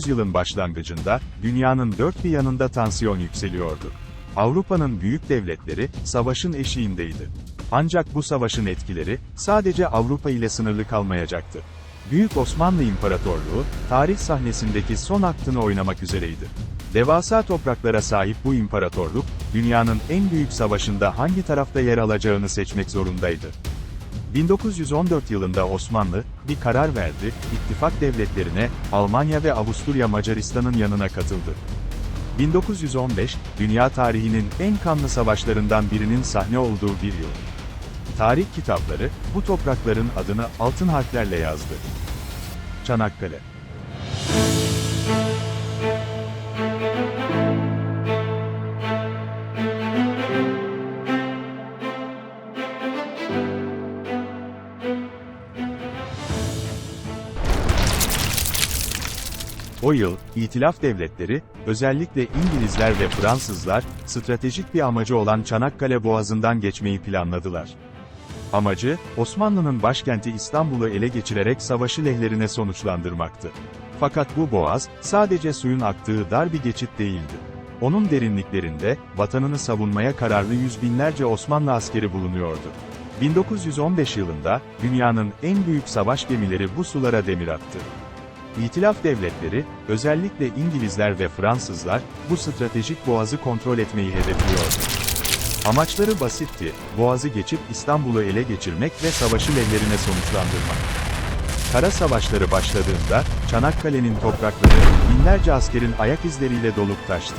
Yüzyılın başlangıcında, dünyanın dört bir yanında tansiyon yükseliyordu. Avrupa'nın büyük devletleri, savaşın eşiğindeydi. Ancak bu savaşın etkileri, sadece Avrupa ile sınırlı kalmayacaktı. Büyük Osmanlı İmparatorluğu, tarih sahnesindeki son aktını oynamak üzereydi. Devasa topraklara sahip bu imparatorluk, dünyanın en büyük savaşında hangi tarafta yer alacağını seçmek zorundaydı. 1914 yılında Osmanlı, bir karar verdi, ittifak devletlerine, Almanya ve Avusturya Macaristan'ın yanına katıldı. 1915, dünya tarihinin en kanlı savaşlarından birinin sahne olduğu bir yıl. Tarih kitapları, bu toprakların adını altın harflerle yazdı. Çanakkale O yıl, İtilaf devletleri, özellikle İngilizler ve Fransızlar, stratejik bir amacı olan Çanakkale Boğazı'ndan geçmeyi planladılar. Amacı, Osmanlı'nın başkenti İstanbul'u ele geçirerek savaşı lehlerine sonuçlandırmaktı. Fakat bu boğaz, sadece suyun aktığı dar bir geçit değildi. Onun derinliklerinde, vatanını savunmaya kararlı yüz binlerce Osmanlı askeri bulunuyordu. 1915 yılında, dünyanın en büyük savaş gemileri bu sulara demir attı. İtilaf devletleri, özellikle İngilizler ve Fransızlar, bu stratejik boğazı kontrol etmeyi hedefliyordu. Amaçları basitti, boğazı geçip İstanbul'u ele geçirmek ve savaşı lehlerine sonuçlandırmak. Kara savaşları başladığında, Çanakkale'nin toprakları, binlerce askerin ayak izleriyle dolup taştı.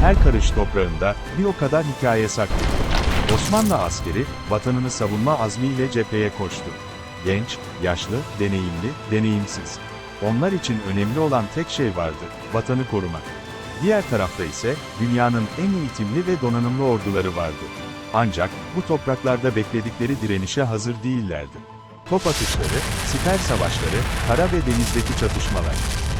Her karış toprağında, bir o kadar hikaye saklıydı. Osmanlı askeri, vatanını savunma azmiyle cepheye koştu. Genç, yaşlı, deneyimli, deneyimsiz. Onlar için önemli olan tek şey vardı, vatanı korumak. Diğer tarafta ise, dünyanın en eğitimli ve donanımlı orduları vardı. Ancak, bu topraklarda bekledikleri direnişe hazır değillerdi. Top atışları, siper savaşları, kara ve denizdeki çatışmalar.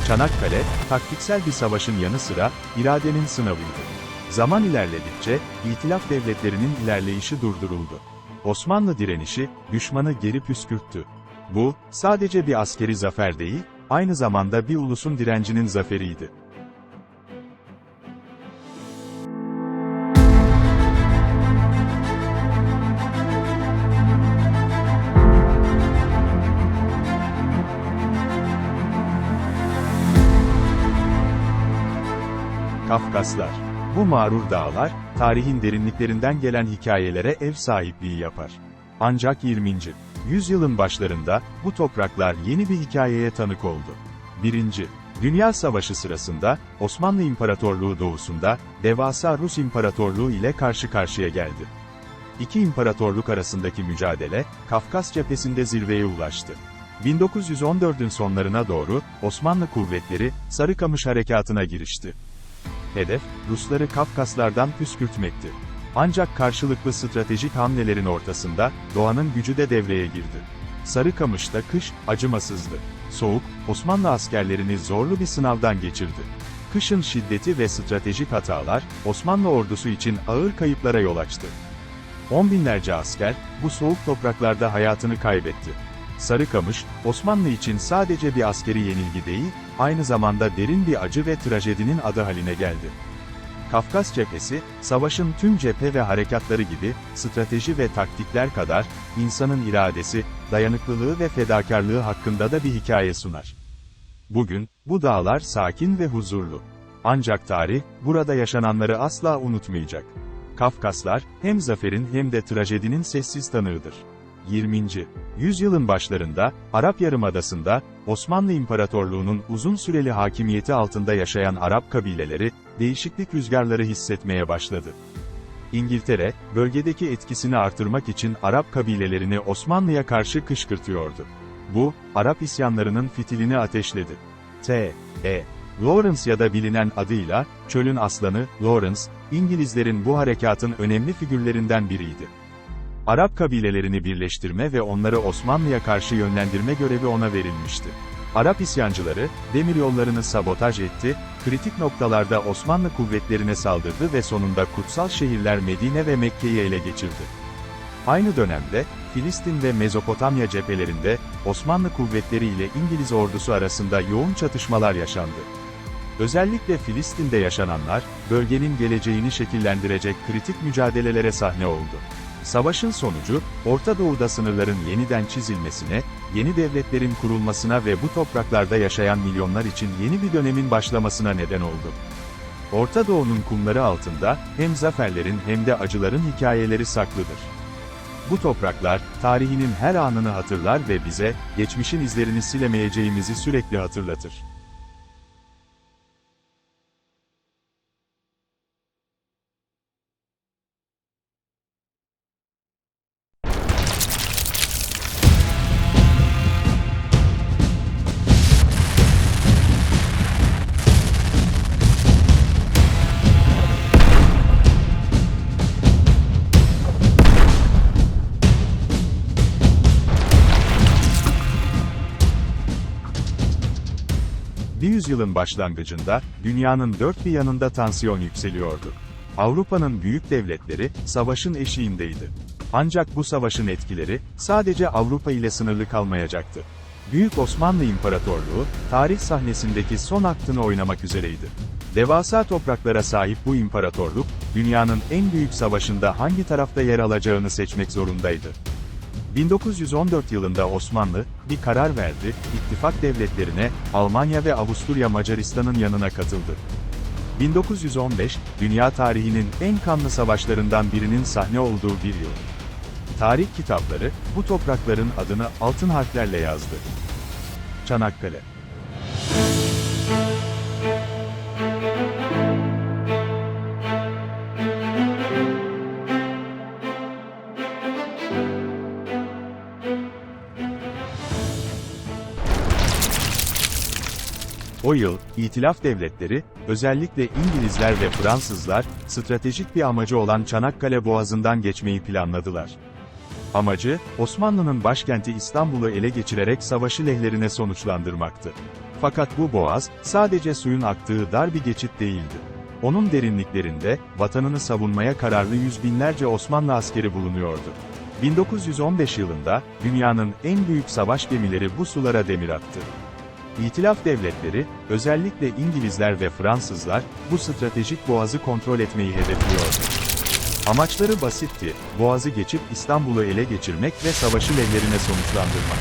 Çanakkale, taktiksel bir savaşın yanı sıra, iradenin sınavıydı. Zaman ilerledikçe, İtilaf devletlerinin ilerleyişi durduruldu. Osmanlı direnişi, düşmanı geri püskürttü. Bu, sadece bir askeri zafer değil, aynı zamanda bir ulusun direncinin zaferiydi. Kafkaslar. Bu mağrur dağlar, tarihin derinliklerinden gelen hikayelere ev sahipliği yapar. Ancak 20. yüzyılın başlarında, bu topraklar yeni bir hikayeye tanık oldu. 1. Dünya Savaşı sırasında, Osmanlı İmparatorluğu doğusunda, devasa Rus İmparatorluğu ile karşı karşıya geldi. İki imparatorluk arasındaki mücadele, Kafkas cephesinde zirveye ulaştı. 1914'ün sonlarına doğru, Osmanlı kuvvetleri, Sarıkamış Harekatı'na girişti. Hedef, Rusları Kafkaslardan püskürtmekti. Ancak karşılıklı stratejik hamlelerin ortasında, doğanın gücü de devreye girdi. Sarıkamış'ta kış, acımasızdı. Soğuk, Osmanlı askerlerini zorlu bir sınavdan geçirdi. Kışın şiddeti ve stratejik hatalar, Osmanlı ordusu için ağır kayıplara yol açtı. On binlerce asker, bu soğuk topraklarda hayatını kaybetti. Sarıkamış, Osmanlı için sadece bir askeri yenilgi değil, aynı zamanda derin bir acı ve trajedinin adı haline geldi. Kafkas cephesi, savaşın tüm cephe ve harekatları gibi, strateji ve taktikler kadar, insanın iradesi, dayanıklılığı ve fedakarlığı hakkında da bir hikaye sunar. Bugün, bu dağlar sakin ve huzurlu. Ancak tarih, burada yaşananları asla unutmayacak. Kafkaslar, hem zaferin hem de trajedinin sessiz tanığıdır. 20. yüzyılın başlarında, Arap Yarımadası'nda, Osmanlı İmparatorluğu'nun uzun süreli hakimiyeti altında yaşayan Arap kabileleri, değişiklik rüzgarları hissetmeye başladı. İngiltere, bölgedeki etkisini artırmak için Arap kabilelerini Osmanlı'ya karşı kışkırtıyordu. Bu, Arap isyanlarının fitilini ateşledi. T. E. Lawrence ya da bilinen adıyla, Çölün Aslanı, Lawrence, İngilizlerin bu harekatın önemli figürlerinden biriydi. Arap kabilelerini birleştirme ve onları Osmanlı'ya karşı yönlendirme görevi ona verilmişti. Arap isyancıları, demiryollarını sabotaj etti, kritik noktalarda Osmanlı kuvvetlerine saldırdı ve sonunda kutsal şehirler Medine ve Mekke'yi ele geçirdi. Aynı dönemde, Filistin ve Mezopotamya cephelerinde, Osmanlı kuvvetleri ile İngiliz ordusu arasında yoğun çatışmalar yaşandı. Özellikle Filistin'de yaşananlar, bölgenin geleceğini şekillendirecek kritik mücadelelere sahne oldu. Savaşın sonucu, Orta Doğu'da sınırların yeniden çizilmesine, yeni devletlerin kurulmasına ve bu topraklarda yaşayan milyonlar için yeni bir dönemin başlamasına neden oldu. Orta Doğu'nun kumları altında, hem zaferlerin hem de acıların hikayeleri saklıdır. Bu topraklar, tarihinin her anını hatırlar ve bize, geçmişin izlerini silemeyeceğimizi sürekli hatırlatır. Bir yüzyılın başlangıcında, dünyanın dört bir yanında tansiyon yükseliyordu. Avrupa'nın büyük devletleri, savaşın eşiğindeydi. Ancak bu savaşın etkileri, sadece Avrupa ile sınırlı kalmayacaktı. Büyük Osmanlı İmparatorluğu, tarih sahnesindeki son aktını oynamak üzereydi. Devasa topraklara sahip bu imparatorluk, dünyanın en büyük savaşında hangi tarafta yer alacağını seçmek zorundaydı. 1914 yılında Osmanlı, bir karar verdi, ittifak devletlerine, Almanya ve Avusturya Macaristan'ın yanına katıldı. 1915, dünya tarihinin en kanlı savaşlarından birinin sahne olduğu bir yıl. Tarih kitapları, bu toprakların adını altın harflerle yazdı. Çanakkale O yıl, İtilaf devletleri, özellikle İngilizler ve Fransızlar, stratejik bir amacı olan Çanakkale Boğazı'ndan geçmeyi planladılar. Amacı, Osmanlı'nın başkenti İstanbul'u ele geçirerek savaşı lehlerine sonuçlandırmaktı. Fakat bu boğaz, sadece suyun aktığı dar bir geçit değildi. Onun derinliklerinde, vatanını savunmaya kararlı yüz binlerce Osmanlı askeri bulunuyordu. 1915 yılında, dünyanın en büyük savaş gemileri bu sulara demir attı. İtilaf devletleri, özellikle İngilizler ve Fransızlar, bu stratejik boğazı kontrol etmeyi hedefliyordu. Amaçları basitti, boğazı geçip İstanbul'u ele geçirmek ve savaşı lehlerine sonuçlandırmak.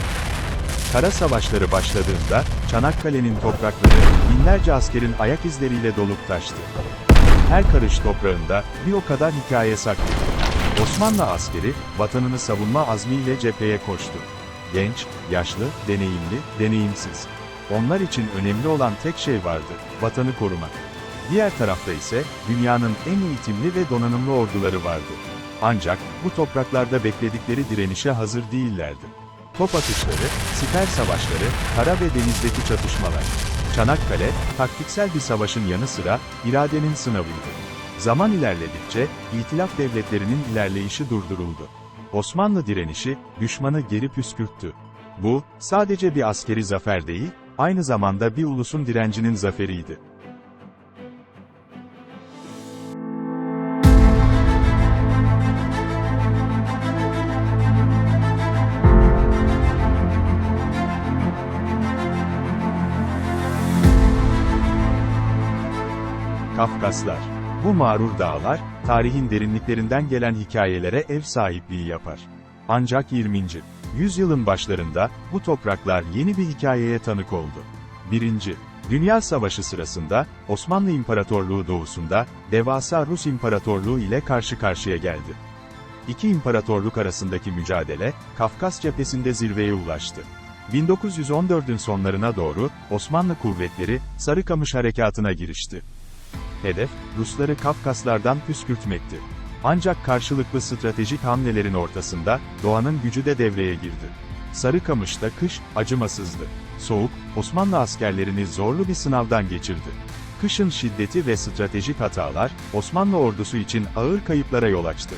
Kara savaşları başladığında, Çanakkale'nin toprakları, binlerce askerin ayak izleriyle dolup taştı. Her karış toprağında, bir o kadar hikaye saklıydı. Osmanlı askeri, vatanını savunma azmiyle cepheye koştu. Genç, yaşlı, deneyimli, deneyimsiz. Onlar için önemli olan tek şey vardı, vatanı korumak. Diğer tarafta ise, dünyanın en eğitimli ve donanımlı orduları vardı. Ancak, bu topraklarda bekledikleri direnişe hazır değillerdi. Top atışları, siper savaşları, kara ve denizdeki çatışmalar. Çanakkale, taktiksel bir savaşın yanı sıra, iradenin sınavıydı. Zaman ilerledikçe, İtilaf devletlerinin ilerleyişi durduruldu. Osmanlı direnişi, düşmanı geri püskürttü. Bu, sadece bir askeri zafer değil, aynı zamanda bir ulusun direncinin zaferiydi. Kafkaslar. Bu mağrur dağlar, tarihin derinliklerinden gelen hikayelere ev sahipliği yapar. Ancak 20. yüzyılın başlarında, bu topraklar yeni bir hikayeye tanık oldu. 1. Dünya Savaşı sırasında, Osmanlı İmparatorluğu doğusunda, devasa Rus İmparatorluğu ile karşı karşıya geldi. İki imparatorluk arasındaki mücadele, Kafkas cephesinde zirveye ulaştı. 1914'ün sonlarına doğru, Osmanlı kuvvetleri, Sarıkamış Harekatı'na girişti. Hedef, Rusları Kafkaslardan püskürtmekti. Ancak karşılıklı stratejik hamlelerin ortasında, doğanın gücü de devreye girdi. Sarıkamış'ta kış, acımasızdı. Soğuk, Osmanlı askerlerini zorlu bir sınavdan geçirdi. Kışın şiddeti ve stratejik hatalar, Osmanlı ordusu için ağır kayıplara yol açtı.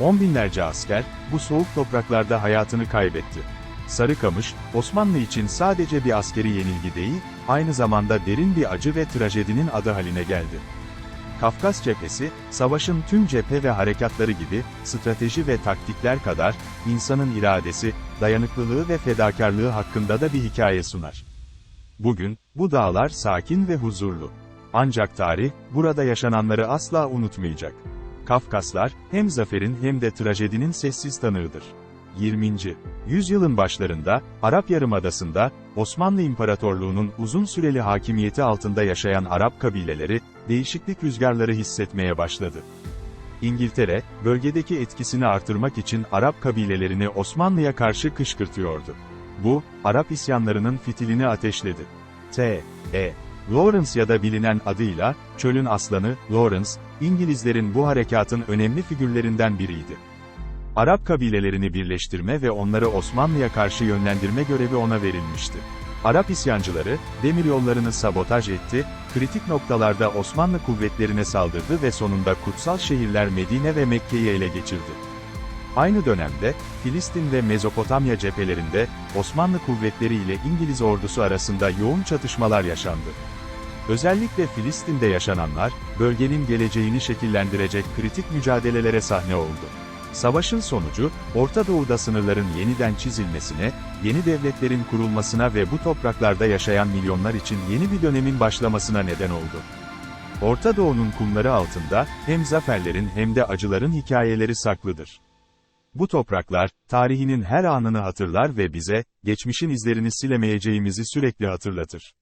On binlerce asker, bu soğuk topraklarda hayatını kaybetti. Sarıkamış, Osmanlı için sadece bir askeri yenilgi değil, aynı zamanda derin bir acı ve trajedinin adı haline geldi. Kafkas cephesi, savaşın tüm cephe ve harekatları gibi, strateji ve taktikler kadar, insanın iradesi, dayanıklılığı ve fedakarlığı hakkında da bir hikaye sunar. Bugün, bu dağlar sakin ve huzurlu. Ancak tarih, burada yaşananları asla unutmayacak. Kafkaslar, hem zaferin hem de trajedinin sessiz tanığıdır. 20. yüzyılın başlarında, Arap Yarımadası'nda, Osmanlı İmparatorluğu'nun uzun süreli hakimiyeti altında yaşayan Arap kabileleri, değişiklik rüzgarları hissetmeye başladı. İngiltere, bölgedeki etkisini artırmak için Arap kabilelerini Osmanlı'ya karşı kışkırtıyordu. Bu, Arap isyanlarının fitilini ateşledi. T. E. Lawrence ya da bilinen adıyla, Çölün Aslanı, Lawrence, İngilizlerin bu harekatın önemli figürlerinden biriydi. Arap kabilelerini birleştirme ve onları Osmanlı'ya karşı yönlendirme görevi ona verilmişti. Arap isyancıları, demiryollarını sabotaj etti, kritik noktalarda Osmanlı kuvvetlerine saldırdı ve sonunda kutsal şehirler Medine ve Mekke'yi ele geçirdi. Aynı dönemde, Filistin ve Mezopotamya cephelerinde, Osmanlı kuvvetleri ile İngiliz ordusu arasında yoğun çatışmalar yaşandı. Özellikle Filistin'de yaşananlar, bölgenin geleceğini şekillendirecek kritik mücadelelere sahne oldu. Savaşın sonucu, Orta Doğu'da sınırların yeniden çizilmesine, yeni devletlerin kurulmasına ve bu topraklarda yaşayan milyonlar için yeni bir dönemin başlamasına neden oldu. Orta Doğu'nun kumları altında, hem zaferlerin hem de acıların hikayeleri saklıdır. Bu topraklar, tarihinin her anını hatırlar ve bize, geçmişin izlerini silemeyeceğimizi sürekli hatırlatır.